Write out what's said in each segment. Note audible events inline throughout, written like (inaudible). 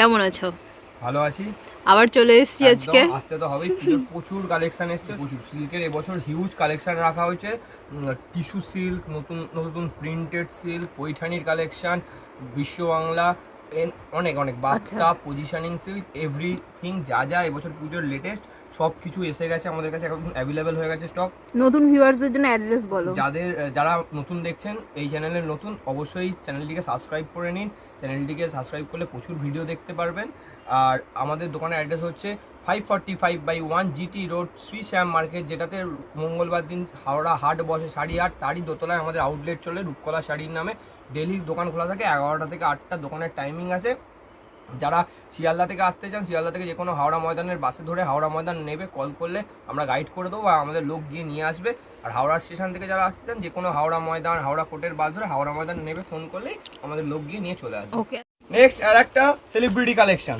কেমন আছো? ভালো আছি। আবার চলে এসেছি আজকে। আসতে তো হবেই। পুজোর প্রচুর কালেকশন এসছে প্রচুর সিল্কের এবছর হিউজ কালেকশন রাখা হয়েছে। টিস্যু সিল্ক নতুন নতুন প্রিন্টেড সিল্ক পৈঠানির কালেকশন বিশ্ব বাংলা অনেক অনেক। বাচ্চা পজিশনিং সিল্ক এভরিথিং যা যা এবছর পুজোর লেটেস্ট সব কিছু এসে গেছে আমাদের কাছে এখন অ্যাভেলেবেল হয়ে গেছে স্টক নতুন ভিউয়ার্সদের জন্য অ্যাড্রেস বলো। যাদের যারা নতুন দেখছেন এই চ্যানেলের নতুন অবশ্যই চ্যানেলটিকে সাবস্ক্রাইব করে নিন। চ্যানেলটিকে সাবস্ক্রাইব করলে প্রচুর ভিডিও দেখতে পারবেন। আর আমাদের দোকানের অ্যাড্রেস হচ্ছে five forty five by one GT road Shri Shyam market যেটাতে মঙ্গলবার দিন হাওড়া হাট বসে শাড়ি হাট তারই দোতলায় আমাদের আউটলেট চলে রূপকলা শাড়ির নামে। ডেলি দোকান খোলা থাকে এগারোটা থেকে আটটা দোকানের টাইমিং আছে। যারা শিয়ালদা থেকে আসতে চান শিয়ালদা থেকে যে কোনো হাওড়া ময়দানের বাসে ধরে হাওড়া ময়দান নেবে কল করলে আমরা গাইড করে দেবো বা আমাদের লোক গিয়ে নিয়ে আসবে। আর হাওড়া স্টেশন থেকে যারা আসতে চান যে কোনো হাওড়া ময়দান হাওড়া কোর্টের বাস ধরে হাওড়া ময়দান নেবে ফোন করলেই আমাদের লোক গিয়ে নিয়ে চলে আসবে। ওকে নেক্সট আর একটা সেলিব্রিটি কালেকশন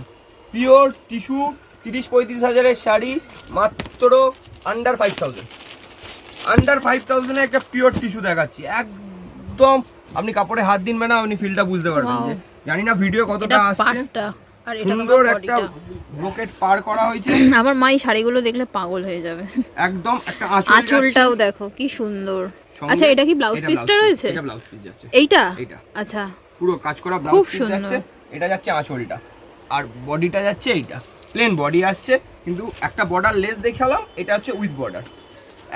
পিওর টিস্যু তিরিশ পঁয়ত্রিশ হাজারের শাড়ি মাত্র under five thousand under five থাউজেন্ডে একটা পিওর টিস্যু দেখাচ্ছি। একদম আপনি কাপড়ে হাত দিন না আপনি ফিলটা বুঝতে পারবেন। জানি না ভিডিও কতটা আসছে। আর এটা সুন্দর একটা ব্রোকেট পার করা হয়েছে। (laughs) আমার মা এই শাড়িগুলো দেখলে পাগল হয়ে যাবে। একদম একটা আঁচল আঁচলটাও দেখো কি সুন্দর। আচ্ছা এটা কি ব্লাউজ পিসটা রয়েছে? এটা ব্লাউজ পিস যাচ্ছে। এইটা? এইটা। আচ্ছা। পুরো কাজ করা ব্লাউজ পিস। যাচ্ছে। এটা যাচ্ছে আঁচলটা। আর বডিটা যাচ্ছে এইটা। প্লেন বডি আসছে কিন্তু একটা বর্ডার লেস দেখালাম এটা হচ্ছে উইথ বর্ডার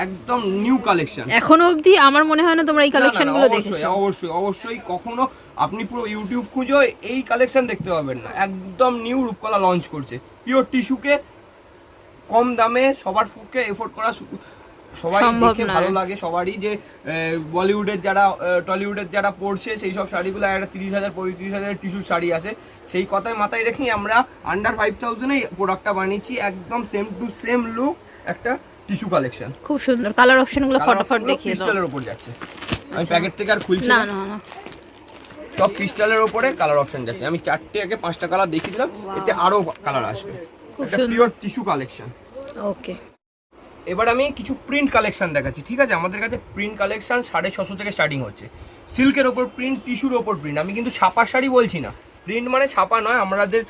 একদম নিউ কালেকশন এখনও অবধি আমার মনে হয় না তোমরা এই কালেকশনগুলো দেখেছ। অবশ্যই অবশ্যই কখনো আপনি পুরো ইউটিউব খুঁজো এই কালেকশন দেখতে পাবেন না। একদম নিউ রূপকলা লঞ্চ করছে। পিওর টিস্যুকে কম দামে সবার পক্ষে এফোর্ড করা সবাই দেখে ভালো লাগে সবারই যে বলিউডের যারা টলিউডের যারা পড়ছে সেই সব শাড়িগুলো একটা তিরিশ হাজার পঁয়ত্রিশ হাজার টিস্যুর শাড়ি আছে। সেই কথায় মাথায় রেখেই আমরা আন্ডার ফাইভ থাউজেন্ডে প্রোডাক্টটা বানিয়েছি একদম সেম টু সেম লুক একটা টিস্যু কালেকশন। খুব সুন্দর। কালার অপশনগুলো ফটাফট দেখিয়ে দাও। ক্রিস্টালের উপর যাচ্ছে। আমি প্যাকেট থেকে আর খুলছি না না। না সব ক্রিস্টালের উপরে কালার অপশন যাচ্ছে। আমি চারটে আগে পাঁচটা কালার দেখিয়ে দিলাম। এতে আরও কালার আসবে। খুব সুন্দর। Pure tissue collection okay. এবার আমি কিছু প্রিন্ট কালেকশন দেখাচ্ছি। ঠিক আছে? আমাদের কাছে প্রিন্ট কালেকশন সাড়ে ছশো থেকে স্টার্টিং হচ্ছে। সিল্কের ওপর প্রিন্ট টিস্যুর ওপর প্রিন্ট আমি কিন্তু ছাপা শাড়ি বলছি না। প্রিন্ট মানে ছাপা নয় আমাদের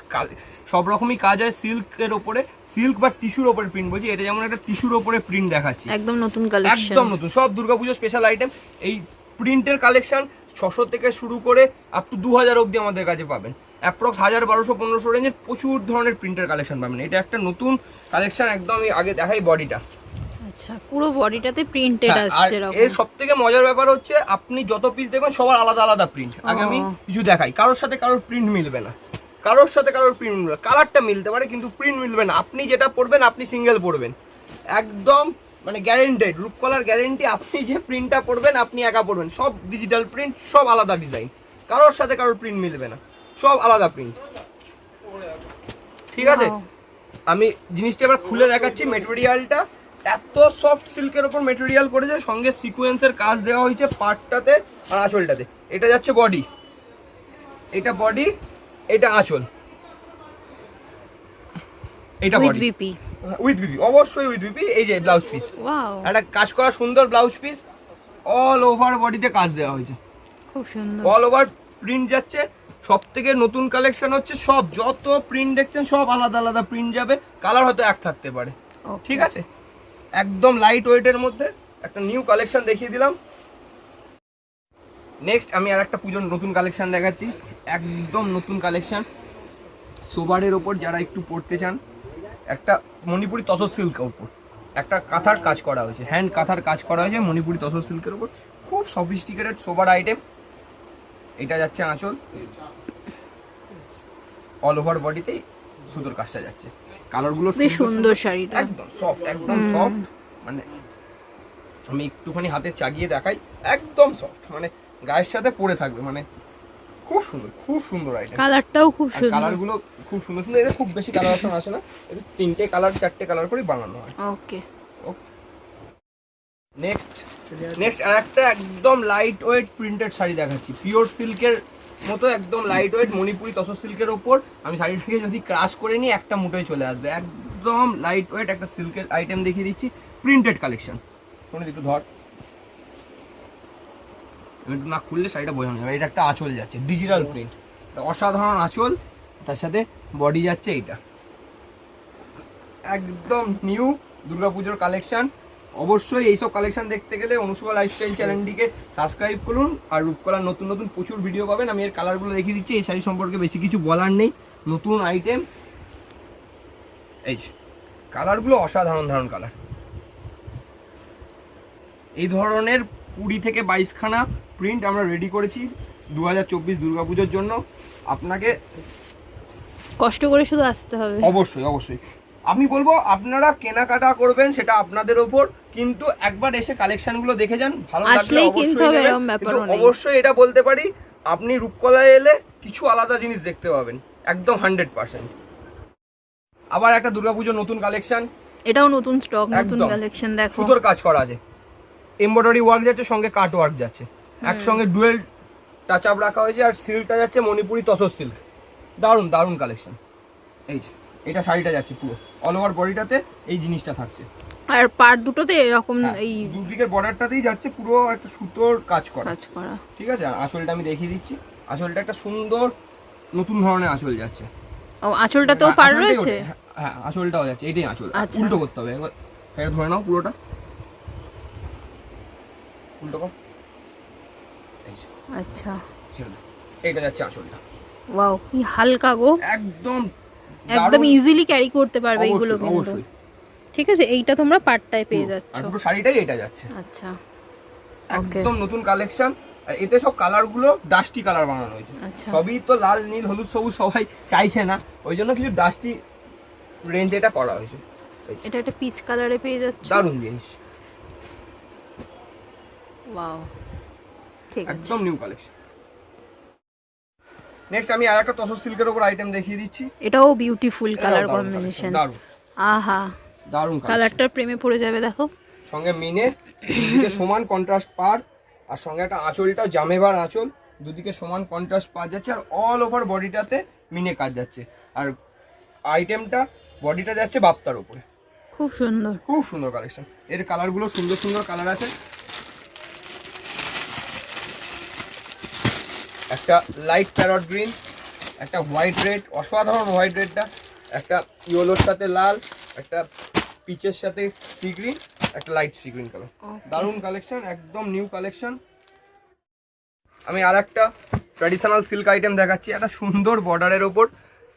সব রকমই কাজ হয় সিল্কের ওপরে সিল্ক বা টিস্যুর ওপরে প্রিন্ট বলছি এটা যেমন একটা টিস্যুর ওপরে প্রিন্ট দেখাচ্ছি। একদম নতুন কালেকশন একদম নতুন সব দুর্গাপুজো স্পেশাল আইটেম এই প্রিন্টের কালেকশন ছশো থেকে শুরু করে আপ টু দু হাজার অব্দি আমাদের কাছে পাবেন। অ্যাপ্রক্স হাজার বারোশো পনেরোশো রেঞ্জের প্রচুর ধরনের প্রিন্টের কালেকশন পাবেন। এটা একটা নতুন কালেকশন একদম আগে দেখাই বডিটা আচ্ছা পুরো বডিটাতে প্রিন্টেড হ্যাঁ, আসছে এর এরকম। সব থেকে মজার ব্যাপার হচ্ছে আপনি যত পিস দেখবেন সবার আলাদা আলাদা প্রিন্ট আগে আমি কিছু দেখাই। কারোর সাথে কারোর প্রিন্ট মিলবে না। কারোর সাথে কারোর প্রিন্ট মিলবে কালারটা মিলতে পারে কিন্তু প্রিন্ট মিলবে না। আপনি যেটা পড়বেন আপনি সিঙ্গেল পড়বেন একদম মানে গ্যারেন্টেড রূপকলার গ্যারেন্টি আপনি যে প্রিন্টটা পড়বেন আপনি একা পড়বেন সব ডিজিটাল প্রিন্ট সব আলাদা ডিজাইন কারোর সাথে কারোর প্রিন্ট মিলবে না। সব আলাদা প্রিন্ট ঠিক আছে? আমি জিনিসটা এবার খুলে দেখাচ্ছি মেটেরিয়ালটা এত সফট সিল্কের ওপর মেটেরিয়াল করেছে সঙ্গে সিকোয়েন্সের কাজ দেওয়া হয়েছে পার্টটাতে আর আঁচলটাতে। এটা যাচ্ছে বডি এটা বডি এটা আঁচল। এটা উইথ বডি উইথ বিপি অবশ্যই উইথ বিপি এই যে ব্লাউজ পিস একটা কাজ করা সুন্দর ব্লাউজ পিস অল ওভার বডিতে কাজ দেওয়া হয়েছে। খুব সুন্দর। অল ওভার প্রিন্ট যাচ্ছে সব থেকে নতুন কালেকশন হচ্ছে সব যত প্রিন্ট দেখছেন সব আলাদা আলাদা প্রিন্ট যাবে কালার হয়তো এক থাকতে পারে। ঠিক আছে? একদম লাইট ওয়েটের মধ্যে একটা নিউ কালেকশন দেখিয়ে দিলাম। নেক্সট আমি আর একটা পুজোর নতুন কালেকশন দেখাচ্ছি। একদম নতুন কালেকশন সোবারের ওপর যারা একটু পড়তে চান, একটা মণিপুরি তসর সিল্কের ওপর একটা কাঁথার কাজ করা হয়েছে হ্যান্ড কাঁথার কাজ করা হয়েছে মণিপুরি তসর সিল্কের ওপর খুব সফিস্টিকেটেড সোবার আইটেম এটা যাচ্ছে আঁচল। অল ওভার বডিতেই সুতোর কাজটা যাচ্ছে। কালারগুলো বেশ সুন্দর শাড়িটা। একদম সফট একদম সফট মানে আমি একটুখানি হাতে চাগিয়ে দেখাই একদম সফট মানে গায়ের সাথে পরে থাকবে মানে খুব সুন্দর খুব সুন্দর আইটেম। কালারটাও খুব সুন্দর। কালারগুলো খুব সুন্দর সুন্দর এদের খুব বেশি কালার অপশন আসে না এদের তিনটে কালার চারটে কালার করেই বানানো হয়। ওকে। নেক্সট নেক্সট আর একটা একদম লাইট ওয়েট প্রিন্টেড শাড়ি দেখাচ্ছি পিওর সিল্কের মতো একদম লাইট ওয়েট মণিপুরি তসর সিল্কের ওপর। আমি শাড়িটাকে যদি ক্রাশ করে নিই, একটা মুঠোয় চলে আসবে। একদম লাইট ওয়েট একটা সিল্কের আইটেম দেখিয়ে দিচ্ছি প্রিন্টেড কালেকশন কোনো একটু ধর। একটু না খুললে শাড়িটা বোঝানো যাবে এটা একটা আঁচল যাচ্ছে ডিজিটাল প্রিন্ট অসাধারণ আঁচল, তার সাথে বডি যাচ্ছে এইটা। একদম নিউ দুর্গাপুজোর কালেকশন অবশ্যই এইসব কালেকশন দেখতে গেলে অনুষ্কা লাইফস্টাইল চ্যানেলটিকে সাবস্ক্রাইব করুন আর রূপকলার নতুন নতুন প্রচুর ভিডিও পাবেন। আমি এর কালারগুলো দেখিয়ে দিচ্ছি এই শাড়ি সম্পর্কে বেশি কিছু বলার নেই। নতুন আইটেম এই যে কালারগুলো অসাধারণ ধারণ কালার এই ধরনের কুড়ি থেকে বাইশখানা প্রিন্ট আমরা রেডি করেছি দু হাজার চব্বিশ দুর্গাপুজোর জন্য। আপনাকে কষ্ট করে শুধু আসতে হবে। অবশ্যই অবশ্যই। আমি বলব আপনারা কেনাকাটা করবেন সেটা আপনাদের ওপর কিন্তু একবার এসে কালেকশনগুলো দেখে যান ভালো লাগলে। অবশ্যই এটা বলতে পারি আপনি রূপকলায় এলে কিছু আলাদা জিনিস দেখতে পাবেন একদম হান্ড্রেড পার্সেন্ট। আবার একটা দুর্গাপুজোর নতুন কালেকশন। এটাও নতুন স্টক নতুন কালেকশন দেখো। সুতোর কাজ করা আছে। এমব্রয়ডারি ওয়ার্ক যাচ্ছে সঙ্গে কাট ওয়ার্ক যাচ্ছে। একসঙ্গে ডুয়েল টাচ আপ রাখা হয়েছে আর সিল্কটা যাচ্ছে মণিপুরি তসর সিল্ক দারুণ দারুণ কালেকশন এই যে। এটা শাড়িটা যাচ্ছে পুরো। অল ওভার বডিটাতে এই জিনিসটা থাকছে। আর পার্ট দুটোতে এরকম হ্যাঁ, এই দুদিকের বর্ডারটাতেই যাচ্ছে পুরো একটা সুতোর কাজ করা। কাজ করা। ঠিক আছে? আঁচলটা আমি দেখিয়ে দিচ্ছি। আঁচলটা একটা সুন্দর নতুন ধরনের আঁচল যাচ্ছে। ও আঁচলটাতেও পার রয়েছে? হ্যাঁ, হ্যাঁ আঁচলটাও যাচ্ছে। এটাই আঁচল। আচ্ছা। উল্টো করতে হবে। একবার এটা ধরে নাও পুরোটা। উল্টো কর। আচ্ছা। এইটা যাচ্ছে আঁচলটা। ওয়াও কি হালকা গো। একদম একদম ইজিলি ক্যারি করতে পারবে এইগুলো কিন্তু। অবশ্যই। ঠিক আছে এইটা তোমরা পার্টটায় পেয়ে যাচ্ছ। আর পুরো শাড়িটাই এটা যাচ্ছে। আচ্ছা। একদম নতুন কালেকশন আর এতে সব কালারগুলো ডাস্টি কালার বানানো হয়েছে। আচ্ছা। সবই তো লাল নীল হলুদ সবুজ সবাই চাইছে না। ওই জন্য কিছু ডাস্টি রেঞ্জ এটা করা হয়েছে। এটা একটা পিচ কালারে পেয়ে যাচ্ছ? দারুণ জিনিস। ওয়াও ঠিক আছে। একদম নিউ কালেকশন নেক্সট আমি আর একটা তসর সিল্কের উপর আইটেম দেখিয়ে দিচ্ছি। এটাও বিউটিফুল কালার কম্বিনেশন দারুণ আহা। কালার কালারটার প্রেমে পড়ে যাবে দেখো। সঙ্গে মিনে দুদিকে সমান কন্ট্রাস্ট পার আর সঙ্গে একটা আঁচলটা জামেবার আঁচল দুদিকে সমান কন্ট্রাস্ট পাওয়া যাচ্ছে আর অল ওভার বডিটাতে মিনে কাজ যাচ্ছে। আর আইটেমটা বডিটা যাচ্ছে বাপ্তার উপরে। খুব সুন্দর। খুব সুন্দর কালেকশন এর কালারগুলো সুন্দর সুন্দর কালার আছে। একটা লাইট প্যারট গ্রিন একটা হোয়াইট রেড অসাধারণ হোয়াইট রেডটা একটা ইয়েলোর সাথে লাল একটা পিচের সাথে সি গ্রিন একটা লাইট সি গ্রিন কালার দারুণ কালেকশন একদম নিউ কালেকশন আমি আর একটা ট্র্যাডিশনাল সিল্ক আইটেম দেখাচ্ছি একটা সুন্দর বর্ডারের ওপর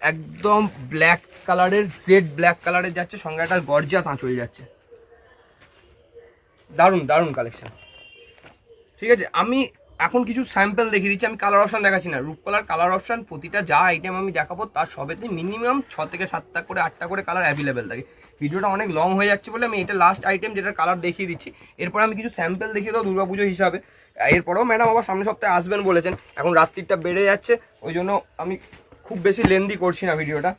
একদম ব্ল্যাক কালারের জেড ব্ল্যাক কালারের যাচ্ছে সঙ্গে একটা গর্জিয়াস আঁচল যাচ্ছে। দারুণ দারুণ কালেকশন ঠিক আছে আমি এখন কিছু স্যাম্পল দেখিয়ে দিচ্ছি, আমি কালার অপশান দেখাচ্ছি না। রূপকলার কালার কালার অপশান প্রতিটা যা আইটেম আমি দেখাবো, তার সবেতে মিনিমাম ছ থেকে সাতটা করে, আটটা করে কালার অ্যাভেলেবেল থাকে। ভিডিওটা অনেক লং হয়ে যাচ্ছে বলে আমি এটা লাস্ট আইটেম যেটা কালার দেখিয়ে দিচ্ছি। এরপর আমি কিছু স্যাম্পল দেখিয়ে দেবো দুর্গাপুজো হিসাবে। এরপরেও ম্যাডাম আবার সামনের সপ্তাহে আসবেন বলেছেন। এখন রাত্রিটা বেড়ে যাচ্ছে, ওই জন্য আমি খুব বেশি লেন্দি করছি না ভিডিওটা।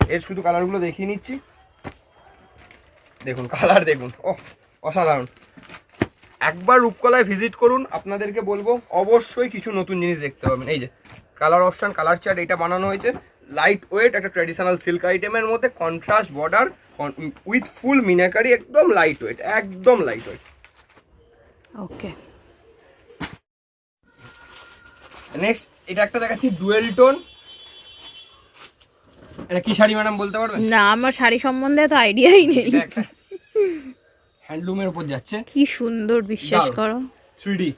এর শুধু কালারগুলো দেখিয়ে নিচ্ছি। দেখুন কালার দেখুন। ও অসাধারণ। একবার রূপকলায় ভিজিট করুন আপনাদেরকে বলব অবশ্যই কিছু নতুন জিনিস দেখতে পাবেন। এই যে কালার অপশান কালার চার্ট এটা বানানো হয়েছে। লাইট ওয়েট একটা ট্র্যাডিশনাল সিল্ক আইটেমের মধ্যে contrast border with full meenakari একদম লাইট ওয়েট একদম লাইট ওয়েট ওকে নেক্সট এটা একটা দেখাচ্ছি ডুয়েল টোন এটা কি শাড়ি ম্যাডাম বলতে পারবেন না আমার শাড়ি সম্বন্ধে তো আইডিয়াই নেই। হ্যান্ডলুমের উপর যাচ্ছে। কি সুন্দর বিশ্বাস। করো। থ্রি ডি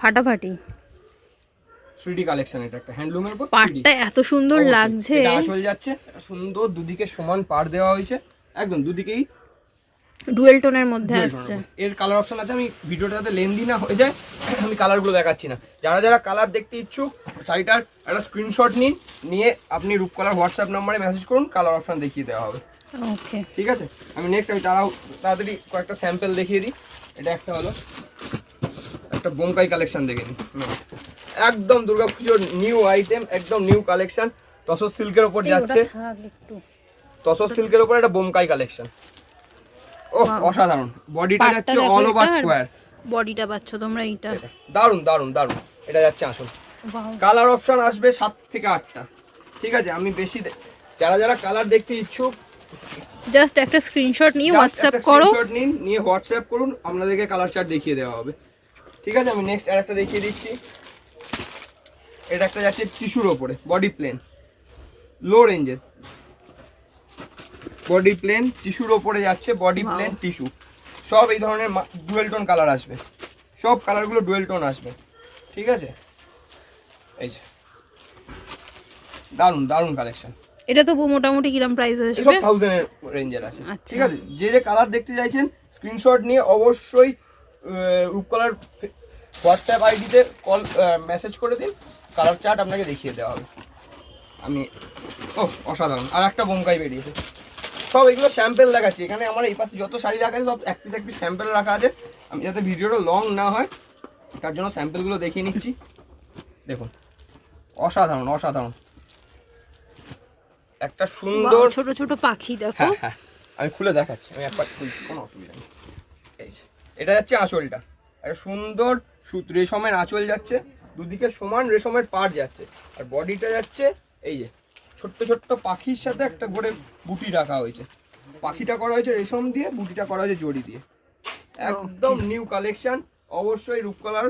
ফাটাফাটি। থ্রি ডি কালেকশন এটা একটা হ্যান্ডলুমের উপর 3D পাটটা এত সুন্দর লাগছে। এটা আঁচল যাচ্ছে সুন্দর দুদিকে সমান পার দেওয়া হয়েছে। একদম দুদিকেই ডুয়েল টোনের মধ্যে আসছে। এর কালার অপশন আছে আমি ভিডিওটা যাতে লেন্দি না হয়ে যায় আমি কালারগুলো দেখাচ্ছি না। যারা যারা কালার দেখতে ইচ্ছুক শাড়িটার একটা স্ক্রিনশট নিন নিয়ে আপনি রূপকলার হোয়াটসঅ্যাপ নাম্বারে মেসেজ করুন কালার অপশন দেখিয়ে দেওয়া হবে। ওকে ঠিক আছে? আমি নেক্সট আমি তারাও তাড়াতাড়ি কয়েকটা স্যাম্পল দেখিয়ে দিই। এটা একটা হলো। একটা বোমকাই কালেকশন দেখে নিই। একদম দুর্গাপুজোর নিউ আইটেম একদম নিউ কালেকশন তসর সিল্কের ওপর যাচ্ছে। তসর সিল্কের ওপর একটা বোমকাই কালেকশন ও অসাধারণ। বডিটা যাচ্ছে অল ওভার স্কোয়ার বডিটা পাচ্ছ তোমরা এইটা? দারুণ দারুণ দারুণ এটা যাচ্ছে আসল কালার অপশন আসবে সাত থেকে আটটা। ঠিক আছে? আমি বেশি যারা যারা কালার দেখতে ইচ্ছুক জাস্ট একটা স্ক্রিনশট নিয়ে হোয়াটসঅ্যাপ করো। নিন নিয়ে হোয়াটসঅ্যাপ করুন আপনাদেরকে কালার চার্ট দেখিয়ে দেওয়া হবে। ঠিক আছে আমি নেক্সট আরেকটা দেখিয়ে দিচ্ছি। এটা একটা যাচ্ছে টিস্যুর ওপরে বডি প্লেন লো রেঞ্জের বডি প্লেন টিস্যুর ওপরে যাচ্ছে বডি প্লেন টিস্যু সব এই ধরনের ডুয়েল টোন কালার আসবে। সব কালারগুলো ডুয়েল টোন আসবে। ঠিক আছে? এই যে। দারুণ দারুণ কালেকশন এটা তো মোটামুটি কিরম প্রাইস আসবে? থাউজেন্ডের রেঞ্জের আছে। আচ্ছা। ঠিক আছে? যে যে কালার দেখতে চাইছেন স্ক্রিনশট নিয়ে অবশ্যই রূপকলার হোয়াটসঅ্যাপ আইডিতে কল মেসেজ করে দিন। কালার চার্ট আপনাকে দেখিয়ে দেওয়া হবে। আমি ও অসাধারণ। আর একটা বোমকাই বেরিয়েছে। সব এগুলো স্যাম্পেল দেখাচ্ছি। এখানে আমার এই পাশে যত শাড়ি রাখা আছে সব এক পিস এক পিস স্যাম্পেল রাখা আছে। আমি যাতে ভিডিওটা লং না হয় তার জন্য স্যাম্পেলগুলো দেখিয়ে নিচ্ছি। দেখুন। অসাধারণ অসাধারণ। একটা সুন্দর ছোট ছোট পাখি দেখো। হ্যাঁ হ্যাঁ। আমি খুলে দেখাচ্ছি আমি একবার খুলছি কোনো অসুবিধা নেই। এই যে এটা যাচ্ছে আঁচলটা। একটা সুন্দর রেশমের আঁচল যাচ্ছে দুদিকে সমান রেশমের পাড় যাচ্ছে। আর বডিটা যাচ্ছে এই যে ছোট্ট ছোট্ট পাখির সাথে একটা করে বুটি রাখা হয়েছে। পাখিটা করা হয়েছে রেশম দিয়ে বুটিটা করা হয়েছে জড়ি দিয়ে। একদম নিউ কালেকশন অবশ্যই রূপকলার